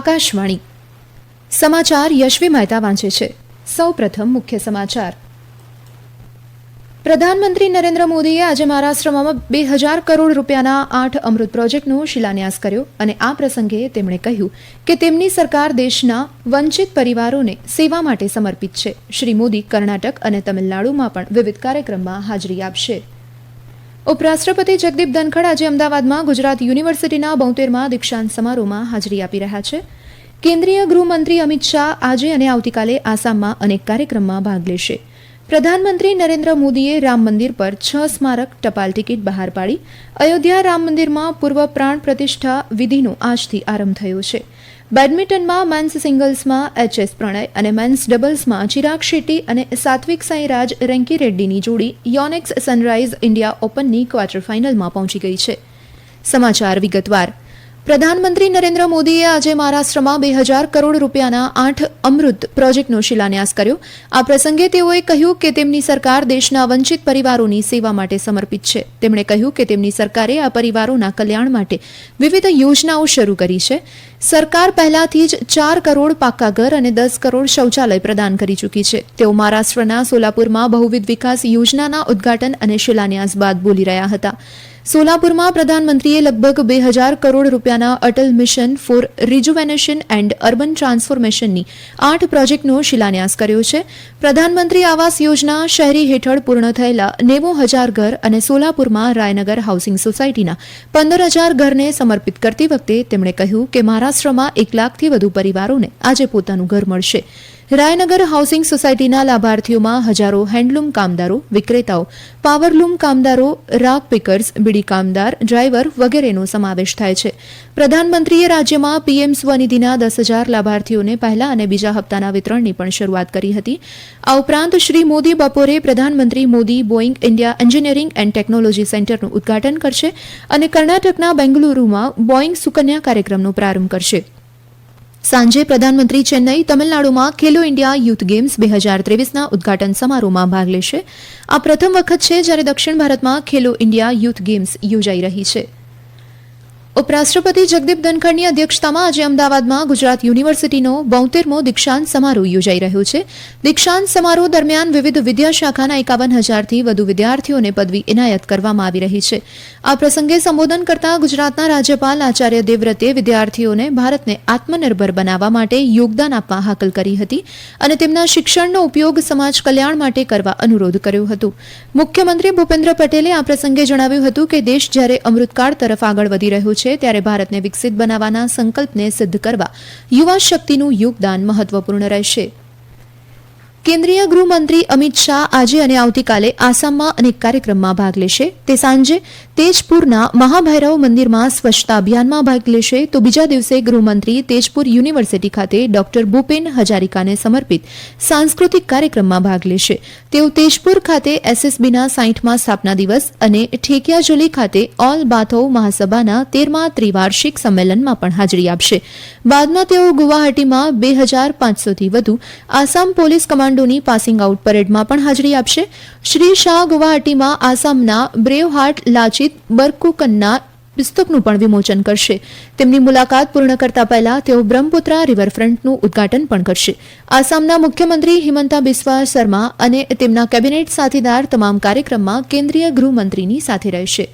આકાશવાણી. સમાચાર યશવી મહેતા વાંચે છે. સૌ પ્રથમ મુખ્ય સમાચાર. પ્રધાનમંત્રી નરેન્દ્ર મોદીએ આજે મહારાષ્ટ્રમાં બે હજાર કરોડ રૂપિયાના આઠ અમૃત પ્રોજેક્ટનો શિલાન્યાસ કર્યો અને આ પ્રસંગે તેમણે કહ્યું કે તેમની સરકાર દેશના વંચિત પરિવારોને સેવા માટે સમર્પિત છે. શ્રી મોદી કર્ણાટક અને તમિલનાડુમાં પણ વિવિધ કાર્યક્રમમાં હાજરી આપશે. ઉપરાષ્ટ્રપતિ જગદીપ ધનખડ આજે અમદાવાદમાં ગુજરાત યુનિવર્સિટીના બોતેરમાં દીક્ષાંત સમારોહમાં હાજરી આપી રહ્યા છે. કેન્દ્રીય ગૃહમંત્રી અમિત શાહ આજે અને આવતીકાલે આસામમાં અનેક કાર્યક્રમમાં ભાગ લેશે. પ્રધાનમંત્રી નરેન્દ્ર મોદીએ રામ મંદિર પર છ સ્મારક ટપાલ ટિકિટ બહાર પાડી. અયોધ્યા રામ મંદિરમાં પૂર્વ પ્રાણ પ્રતિષ્ઠા વિધિનો આજથી આરંભ થયો છે. બેડમિન્ટનમાં મેન્સ સિંગલ્સમાં એચએસ પ્રણય અને મેન્સ ડબલ્સમાં ચિરાગ શેટ્ટી અને સાત્વિક સાંઈરાજ રેન્કી રેડ્ડીની જોડી યોનેક્સ સનરાઇઝ ઇન્ડિયા ઓપનની ક્વાર્ટર ફાઇનલમાં પહોંચી ગઈ છે. સમાચાર વિગતવાર. પ્રધાનમંત્રી નરેન્દ્ર મોદીએ આજે મહારાષ્ટ્રમાં બે હજાર કરોડ રૂપિયાના આઠ અમૃત પ્રોજેક્ટનો શિલાન્યાસ કર્યો. આ પ્રસંગે તેઓએ કહ્યું કે તેમની સરકાર દેશના વંચિત પરિવારોની સેવા માટે સમર્પિત છે. તેમણે કહ્યું કે તેમની સરકારે આ પરિવારોના કલ્યાણ માટે વિવિધ યોજનાઓ શરૂ કરી છે. સરકાર પહેલાથી જ ચાર કરોડ પાક્કા ઘર અને દસ કરોડ શૌચાલય પ્રદાન કરી ચૂકી છે. તેઓ મહારાષ્ટ્રના સોલાપુરમાં બહુવિધ વિકાસ યોજનાના ઉદ્ઘાટન અને શિલાન્યાસ બાદ બોલી રહ્યા હતા. સોલાપુરમાં પ્રધાનમંત્રીએ લગભગ બે હજાર કરોડ રૂપિયાના Atal mission for rejuvenation and urban ટ્રાન્સફોર્મેશનની આઠ પ્રોજેક્ટનો શિલાન્યાસ કર્યો છે. પ્રધાનમંત્રી આવાસ યોજના શહેરી હેઠળ પૂર્ણ થયેલા નેવું હજાર ઘર અને સોલાપુરમાં રાયનગર હાઉસિંગ સોસાયટીના પંદર હજાર ઘરને સમર્પિત કરતી વખતે તેમણે કહ્યું કે મહારાષ્ટ્રમાં એક લાખથી વધુ પરિવારોને આજે પોતાનું ઘર મળશે. રાયનગર હાઉસિંગ સોસાયટીના લાભાર્થીઓમાં હજારો હેન્ડલૂમ કામદારો, વિક્રેતાઓ, પાવરલૂમ કામદારો રાગ પિકર્સ બીડી કામદાર, ડ્રાઈવર વગેરેનો સમાવેશ થાય છે. પ્રધાનમંત્રીએ રાજ્યમાં પીએમ સ્વનિધિના દસ હજાર લાભાર્થીઓને પહેલા અને બીજા હપ્તાના વિતરણની પણ શરૂઆત કરી હતી. આ ઉપરાંત શ્રી મોદી બપોરે પ્રધાનમંત્રી Modi Boeing India engineering and technology સેન્ટરનું ઉદ્ઘાટન કરશે અને કર્ણાટકના બેંગલુરુમાં બોઈંગ સુકન્યા કાર્યક્રમનો પ્રારંભ કરશે. સાંજે પ્રધાનમંત્રી ચેન્નઈ તમિલનાડુમાં ખેલો ઇન્ડિયા યુથ ગેમ્સ બે હજાર ત્રેવીસના ઉદઘાટન સમારોહમાં ભાગ લેશે. આ પ્રથમ વખત છે જ્યારે દક્ષિણ ભારતમાં ખેલો ઇન્ડિયા યુથ ગેમ્સ યોજાઈ રહી છે. ઉપરાષ્ટ્રપતિ જગદીપ ધનખડની અધ્યક્ષતામાં આજે અમદાવાદમાં ગુજરાત યુનિવર્સિટીનો બોતેરમો દીક્ષાંત સમારોહ યોજાઈ રહ્યો છે. દીક્ષાંત સમારોહ દરમિયાન વિવિધ વિદ્યાશાખાના એકાવન હજારથી વધુ વિદ્યાર્થીઓને પદવી એનાયત કરવામાં આવી રહી છે. આ પ્રસંગે સંબોધન કરતા ગુજરાતના રાજ્યપાલ આચાર્ય દેવવ્રતે વિદ્યાર્થીઓને ભારતને આત્મનિર્ભર બનાવવા માટે યોગદાન આપવા હાકલ કરી હતી અને તેમના શિક્ષણનો ઉપયોગ સમાજ કલ્યાણ માટે કરવા અનુરોધ કર્યો હતો. મુખ્યમંત્રી ભૂપેન્દ્ર પટેલે આ પ્રસંગે જણાવ્યું હતું કે દેશ જ્યારે અમૃતકાળ તરફ આગળ વધી રહ્યો છે ત્યારે ભારતને વિકસિત બનાવવાના સંકલ્પને સિદ્ધ કરવા યુવા શક્તિનું યોગદાન મહત્વપૂર્ણ રહેશે. કેન્દ્રીય ગૃહમંત્રી અમિત શાહ આજે અને આવતીકાલે આસામમાં અનેક કાર્યક્રમમાં ભાગ લેશે. તે સાંજે તેજપુરના મહાભૈરવ મંદિરમાં સ્વચ્છતા અભિયાનમાં ભાગ લેશે. તો બીજા દિવસે ગૃહમંત્રી તેજપુર યુનિવર્સિટી ખાતે ડોક્ટર ભૂપેન હજારિકાને સમર્પિત સાંસ્કૃતિક કાર્યક્રમમાં ભાગ લેશે. તેઓ તેજપુર ખાતે એસએસબીના સાઠમા સ્થાપના દિવસ અને ઠેકિયાજોલી ખાતે ઓલ બાથો મહાસભાના તેરમા ત્રિવાર્ષિક સંમેલનમાં પણ હાજરી આપશે. બાદમાં તેઓ ગુવાહાટીમાં બે હજાર પાંચસોથી વધુ આસામ પોલીસ કમાન્ડોની પાસિંગ આઉટ પરેડમાં પણ હાજરી આપશે. શ્રી શાહ ગુવાહાટીમાં આસામના બ્રેવ હાર્ટ લાચિત, બરકુકનના પુસ્તકનું પણ વિમોચન કરશે. તેમની મુલાકાત પૂર્ણ કરતા પહેલા તેઓ બ્રહ્મપુત્રા રિવરફ્રન્ટનું ઉદ્ઘાટન પણ કરશે. આસામના મુખ્યમંત્રી હિમંતા બિસ્વા શર્મા અને તેમના કેબિનેટ સાથીદાર તમામ કાર્યક્રમમાં કેન્દ્રીય ગૃહમંત્રીની સાથે રહેશે.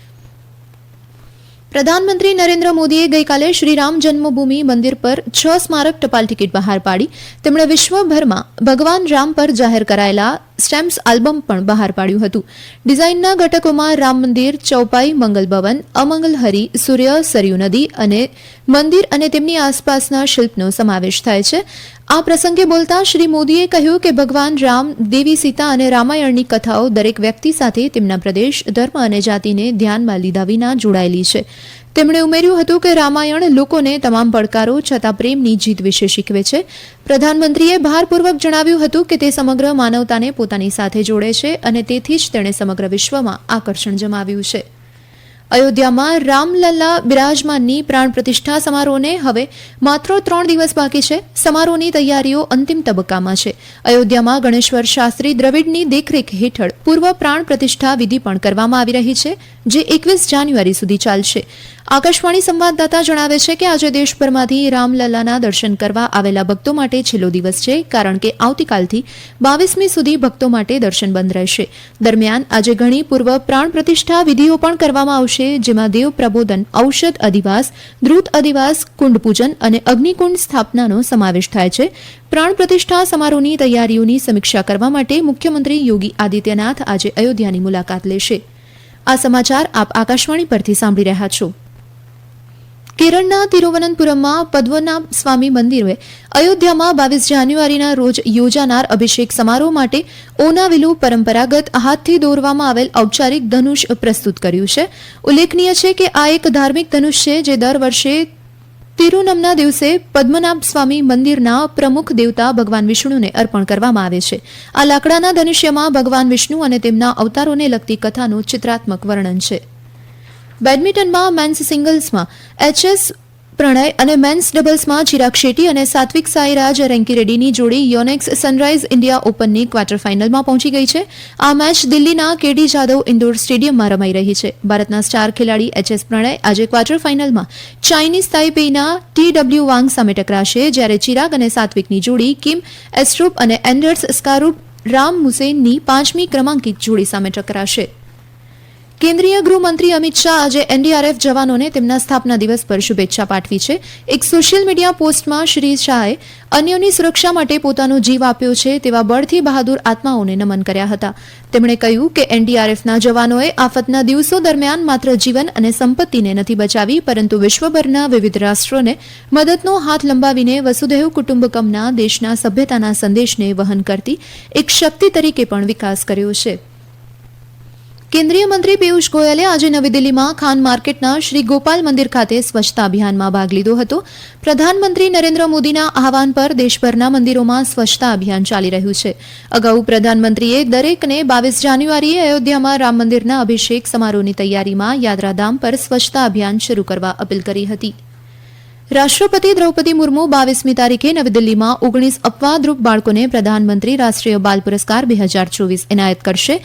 પ્રધાનમંત્રી નરેન્દ્ર મોદીએ ગઈકાલે શ્રીરામ જન્મભૂમિ મંદિર પર છ સ્મારક ટપાલ ટિકિટ બહાર પાડી. તેમણે વિશ્વભરમાં ભગવાન રામ પર જાહેર કરાયેલા સ્ટેમ્પ્સ આલ્બમ પણ બહાર પાડ્યું હતું. ડિઝાઇનના ઘટકોમાં રામ મંદિર, ચૌપાઈ, મંગલ ભવન, અમંગલ સૂર્ય, સરયુ નદી અને મંદિર અને તેમની આસપાસના શિલ્પનો સમાવેશ થાય છે. આ પ્રસંગે બોલતા શ્રી મોદીએ કહ્યું કે ભગવાન રામ, દેવી સીતા અને રામાયણની કથાઓ દરેક વ્યક્તિ સાથે તેમના પ્રદેશ, ધર્મ અને જાતિને ધ્યાનમાં લીધા વિના જોડાયેલી છે. તેમણે ઉમેર્યું હતું કે રામાયણ લોકોને તમામ પડકારો છતાં પ્રેમની જીત વિશે શીખવે છે. પ્રધાનમંત્રીએ ભારપૂર્વક જણાવ્યું હતું કે તે સમગ્ર માનવતાને પોતાની સાથે જોડે છે અને તેથી જ તેણે સમગ્ર વિશ્વમાં આકર્ષણ જમાવ્યું છે. અયોધ્યામાં રામલલ્લા બિરાજમાનની પ્રાણ પ્રતિષ્ઠા સમારોહને હવે માત્ર ત્રણ દિવસ બાકી છે. સમારોહની તૈયારીઓ અંતિમ તબક્કામાં છે. અયોધ્યામાં ગણેશ્વર શાસ્ત્રી દ્રવિડની દેખરેખ હેઠળ પૂર્વ પ્રાણ પ્રતિષ્ઠા વિધિ પણ કરવામાં આવી રહી છે. જે એકવીસ જાન્યુઆરી સુધી ચાલશે. આકાશવાણી સંવાદદાતા જણાવે છે કે આજે દેશભરમાંથી રામલલ્લાના દર્શન કરવા આવેલા ભક્તો માટે છેલ્લો દિવસ છે, કારણ કે આવતીકાલથી બાવીસમી સુધી ભક્તો માટે દર્શન બંધ રહેશે. દરમિયાન આજે ઘણી પૂર્વ પ્રાણ પ્રતિષ્ઠા વિધિઓ પણ કરવામાં આવશે, જેમાં દેવ પ્રબોધન, ઔષધ અધિવાસ દ્રુત અધિવાસ, કુંડ પૂજન અને અગ્નિકુંડ સ્થાપનાનો સમાવેશ થાય છે. પ્રાણ પ્રતિષ્ઠા સમારોહની તૈયારીઓની સમીક્ષા કરવા માટે મુખ્યમંત્રી યોગી આદિત્યનાથ આજે અયોધ્યાની મુલાકાત લેશે. આ સમાચાર આપ આકાશવાણી પરથી સાંભળી રહ્યા છો. કેરળના તિરુવનંતપુરમમાં પદ્મનાભ સ્વામી મંદિરે અયોધ્યામાં બાવીસ જાન્યુઆરીના રોજ યોજાનાર અભિષેક સમારોહ માટે ઓનાવિલુ પરંપરાગત હાથથી દોરવામાં આવેલ ઔપચારિક ધનુષ પ્રસ્તુત કર્યું છે. ઉલ્લેખનીય છે કે આ એક ધાર્મિક ધનુષ છે જે દર વર્ષે તિરુનમના દિવસે પદ્મનાભ સ્વામી મંદિરના પ્રમુખ દેવતા ભગવાન વિષ્ણુને અર્પણ કરવામાં આવે છે. આ લાકડાના ધનુષ્યમાં ભગવાન વિષ્ણુ અને તેમના અવતારોને લગતી કથાનું ચિત્રાત્મક વર્ણન છે. બેડમિન્ટનમાં મેન્સ સિંગલ્સમાં એચએસ પ્રણય અને મેન્સ ડબલ્સમાં ચિરાગ શેટ્ટી અને સાત્વિક સાઈરાજ રેન્કીરેડ્ડીની જોડી યોનેક્સ સનરાઇઝ ઇન્ડિયા ઓપનની ક્વાર્ટર ફાઇનલમાં પહોંચી ગઈ છે. આ મેચ દિલ્હીના કેડી જાદવ ઇન્દોર સ્ટેડિયમમાં રમાઈ રહી છે. ભારતના સ્ટાર ખેલાડી એચએસ પ્રણય આજે ક્વાર્ટર ફાઇનલમાં ચાઇનીઝ તાઇપેઈના ટી ડબલ્યુ વાંગ સામે ટકરાશે, જ્યારે ચિરાગ અને સાત્વિકની જોડી કિમ એસ્ટ્રુપ અને એન્ડર્સ સ્કારુપ રામ મુસેનની પાંચમી ક્રમાંકિત જોડી સામે ટકરાશે. કેન્દ્રીય ગૃહમંત્રી અમિત શાહ આજે એનડીઆરએફ જવાનોને તેમના સ્થાપના દિવસ પર શુભેચ્છા પાઠવી છે. એક સોશિયલ મીડિયા પોસ્ટમાં શ્રી શાહે અન્યોની સુરક્ષા માટે પોતાનો જીવ આપ્યો છે તેવા બળથી બહાદુર આત્માઓને નમન કર્યા હતા. તેમણે કહ્યું કે એનડીઆરએફના જવાનોએ આફતના દિવસો દરમિયાન માત્ર જીવન અને સંપત્તિને નથી બચાવી, પરંતુ વિશ્વભરના વિવિધ રાષ્ટ્રોને મદદનો હાથ લંબાવીને વસુધૈવ કુટુંબકમના દેશના સભ્યતાના સંદેશને વહન કરતી એક શક્તિ તરીકે પણ વિકાસ કર્યો છે. કેન્દ્રીય મંત્રી પિયુષ ગોયલે આજે નવી દિલ્હીમાં ખાન માર્કેટના શ્રી ગોપાલ મંદિર ખાતે સ્વચ્છતા અભિયાનમાં ભાગ લીધો હતો. પ્રધાનમંત્રી નરેન્દ્ર મોદીના આહવાન પર દેશભરના મંદિરોમાં સ્વચ્છતા અભિયાન ચાલી રહ્યું છે. અગાઉ પ્રધાનમંત્રીએ દરેકને બાવીસ જાન્યુઆરીએ અયોધ્યામાં રામ મંદિરના અભિષેક સમારોહની તૈયારીમાં યાત્રાધામ પર સ્વચ્છતા અભિયાન શરૂ કરવા અપીલ કરી હતી. રાષ્ટ્રપતિ દ્રૌપદી મુર્મુ બાવીસમી તારીખે નવી દિલ્હીમાં ઓગણીસ અપવાદરૂપ બાળકોને પ્રધાનમંત્રી રાષ્ટ્રીય બાલ પુરસ્કાર બે હજાર ચોવીસ એનાયત કરશે.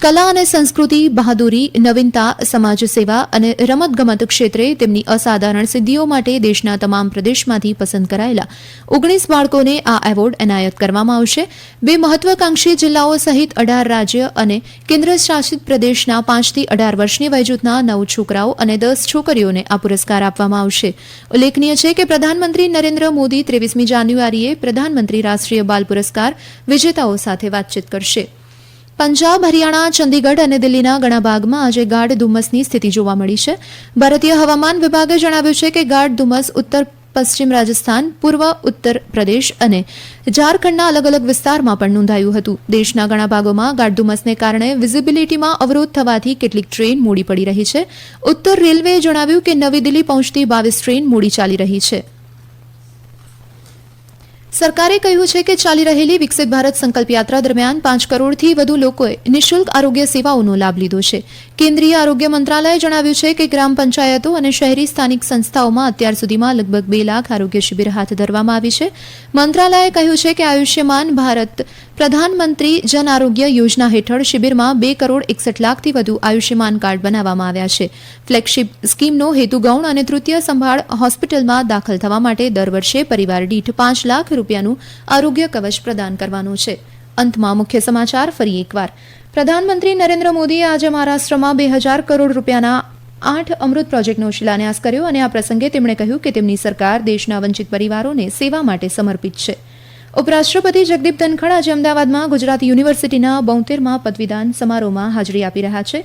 કલા અને સંસ્કૃતિ, બહાદુરી, નવીનતા, સમાજ સેવા અને રમતગમત ક્ષેત્રે તેમની અસાધારણ સિદ્ધિઓ માટે દેશના તમામ પ્રદેશમાંથી પસંદ કરાયેલા ઓગણીસ બાળકોને આ એવોર્ડ એનાયત કરવામાં આવશે. બે મહત્વાકાંક્ષી જિલ્લાઓ સહિત અઢાર રાજ્ય અને કેન્દ્ર શાસિત પ્રદેશના પાંચથી અઢાર વર્ષની વયજૂથના નવ છોકરાઓ અને દસ છોકરીઓને આ પુરસ્કાર આપવામાં આવશે. ઉલ્લેખનીય છે કે પ્રધાનમંત્રી નરેન્દ્ર મોદી ત્રેવીસમી જાન્યુઆરીએ પ્રધાનમંત્રી રાષ્ટ્રીય બાલ પુરસ્કાર વિજેતાઓ સાથે વાતચીત કરશે. પંજાબ, હરિયાણા, ચંદીગઢ અને દિલ્હીના ઘણા ભાગમાં આજે ગાઢ ધુમ્મસની સ્થિતિ જોવા મળી છે. ભારતીય હવામાન વિભાગે જણાવ્યું છે કે ગાઢ ધુમ્મસ ઉત્તર પશ્ચિમ રાજસ્થાન, પૂર્વ ઉત્તર પ્રદેશ અને ઝારખંડના અલગ અલગ વિસ્તારમાં પણ નોંધાયું હતું. દેશના ઘણા ભાગોમાં ગાઢ ધુમ્મસને કારણે વિઝિબિલિટીમાં અવરોધ થવાથી કેટલીક ટ્રેન મોડી પડી રહી છે. ઉત્તર રેલવેએ જણાવ્યું કે નવી દિલ્હી પહોંચતી બાવીસ ટ્રેન મોડી ચાલી રહી છે. સરકારે કહ્યું છે કે ચાલી રહેલી વિકસિત ભારત સંકલ્પ યાત્રા દરમિયાન પાંચ કરોડથી વધુ લોકોએ નિઃશુલ્ક આરોગ્ય સેવાઓનો લાભ લીધો છે. કેન્દ્રીય આરોગ્ય મંત્રાલયે જણાવ્યું છે કે ગ્રામ પંચાયતો અને શહેરી સ્થાનિક સંસ્થાઓમાં અત્યાર સુધીમાં લગભગ બે લાખ આરોગ્ય શિબિર હાથ ધરવામાં આવી છે. મંત્રાલયે કહ્યું છે કે આયુષ્યમાન ભારત પ્રધાનમંત્રી જન આરોગ્ય યોજના હેઠળ શિબિરમાં બે કરોડ એકસઠ લાખથી વધુ આયુષ્યમાન કાર્ડ બનાવવામાં આવ્યા છે. ફ્લેગશિપ સ્કીમનો હેતુ ગૌણ અને તૃતીય સંભાળ હોસ્પિટલમાં દાખલ થવા માટે દર વર્ષે પરિવાર દીઠ પાંચ લાખ રૂપિયાનું આરોગ્ય કવચ પ્રદાન કરવાનું છે. અંતમાં મુખ્ય સમાચાર ફરી એકવાર. પ્રધાનમંત્રી નરેન્દ્ર મોદીએ આજે મહારાષ્ટ્રમાં બે હજાર કરોડ રૂપિયાના આઠ અમૃત પ્રોજેક્ટનો શિલાન્યાસ કર્યો અને આ પ્રસંગે તેમણે કહ્યું કે તેમની સરકાર દેશના વંચિત પરિવારોને સેવા માટે સમર્પિત છે. ઉપરાષ્ટ્રપતિ જગદીપ ધનખડ આજે અમદાવાદમાં ગુજરાત યુનિવર્સિટીના બોતેરમાં પદવીદાન સમારોહમાં હાજરી આપી રહ્યા છે.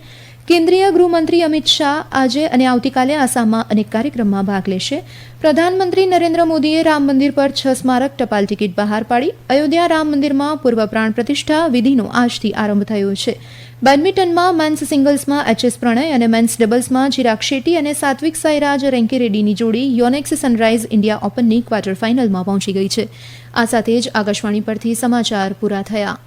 કેન્દ્રીય ગૃહમંત્રી અમિત શાહ આજે અને આવતીકાલે આસામમાં અનેક કાર્યક્રમમાં ભાગ લેશે. પ્રધાનમંત્રી નરેન્દ્ર મોદીએ રામ મંદિર પર છ સ્મારક ટપાલ ટિકિટ બહાર પાડી. અયોધ્યા રામ મંદિરમાં પૂર્વ પ્રાણ પ્રતિષ્ઠા વિધિનો આજથી આરંભ થયો છે. બેડમિન્ટનમાં મેન્સ સિંગલ્સમાં એચએસ પ્રણય અને મેન્સ ડબલ્સમાં ચિરાગ શેટ્ટી અને સાત્વિક સાઈરાજ રેન્કીરેડ્ડીની જોડી યોનેક્સ સનરાઇઝ ઇન્ડિયા ઓપનની ક્વાર્ટર ફાઇનલમાં પહોંચી ગઈ છે. આ સાથે જ આકાશવાણી પરથી સમાચાર પૂરા થયા.